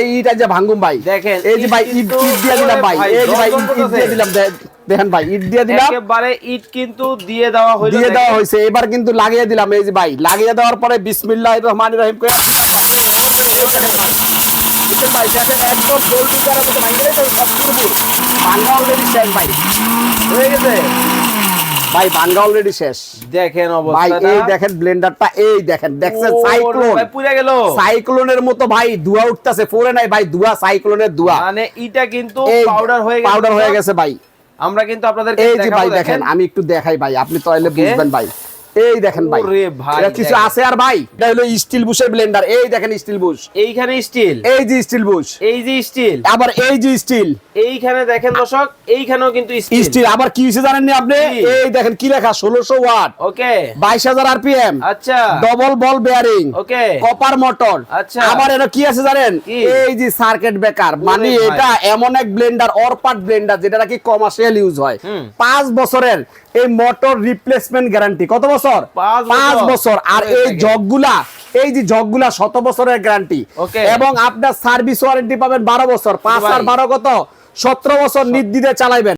এই ইটা যে ভাঙ্গুম ভাই দেখেন, এই যে ভাই ইট দিয়ে দিলাম ভাই এই যে ভাই ইট দিয়ে দিলাম দেখেন ভাই ইট দিয়ে দিলাম একেবারে ইট কিন্তু দিয়ে দেওয়া হইল দিয়ে দেওয়া। হয়েছে এবার কিন্তু লাগিয়ে দিলাম এই যে ভাই লাগিয়ে দেওয়ার পরে বিসমিল্লাহ রহমান রহিম করে ভাই দেখেন একদম গোল মতো ভাই সব পুরোপুরি। ভাঙ্গা অলরেডি শেষ ভাই হয়ে গেছে ভাই অলরেডি শেষ। দেখেন ভাই এই দেখেন ব্লেন্ডারটা এই দেখেন দেখছেন? সাইক্লোন ভাই, পুরো গেল। সাইক্লোনের মতো ভাই ধোয়া উঠতেছে পরে নাই ভাই ধোয়া সাইক্লোনের ধোয়া। মানে এটা কিন্তু পাউডার হয়ে গেছে পাউডার হয়ে গেছে ভাই। আমরা কিন্তু আপনাদের এই যে ভাই দেখেন। আমি একটু দেখাই ভাই। আপনি তাহলে. বুঝবেন ভাই। এই দেখেন ভাই। এটা কিছু আছে আর ভাই? এটা হলো স্টিল বুশের ব্লেন্ডার এই দেখেন স্টিল বুশ। এইখানে স্টিল। এই যে স্টিল বুশ। এই যে স্টিল। আবার এই যে স্টিল। এইখানে দেখেন দর্শক এইখানেও কিন্তু স্টিল। আবার কি হয়েছে জানেন নি আপনি এই দেখেন কি লেখা ষোলোশো ওয়াট। ওকে। বাইশ হাজার আরপিএম। আচ্ছা। Double ball bearing okay. Copper motor আচ্ছা। আবার এটা কি আছে জানেন? এই যে সার্কিট ব্রেকার মানে এটা এমন এক ব্লেন্ডার অরপাট ব্লেন্ডার যেটা নাকি কমার্শিয়াল ইউজ হয়। হুম। পাঁচ বছরের এই মোটর রিপ্লেসমেন্ট গ্যারান্টি কত বছর? পাঁচ পাঁচ বছর। বছর। আর এই। জগগুলা এই যে জগগুলা শত বছরের গ্যারান্টি এবং আপনার সার্ভিস ওয়ারেন্টি পাবেন বারো বছর। পাঁচ। আর বারো কত? সতেরো বছর নির্দিদে চালাইবেন।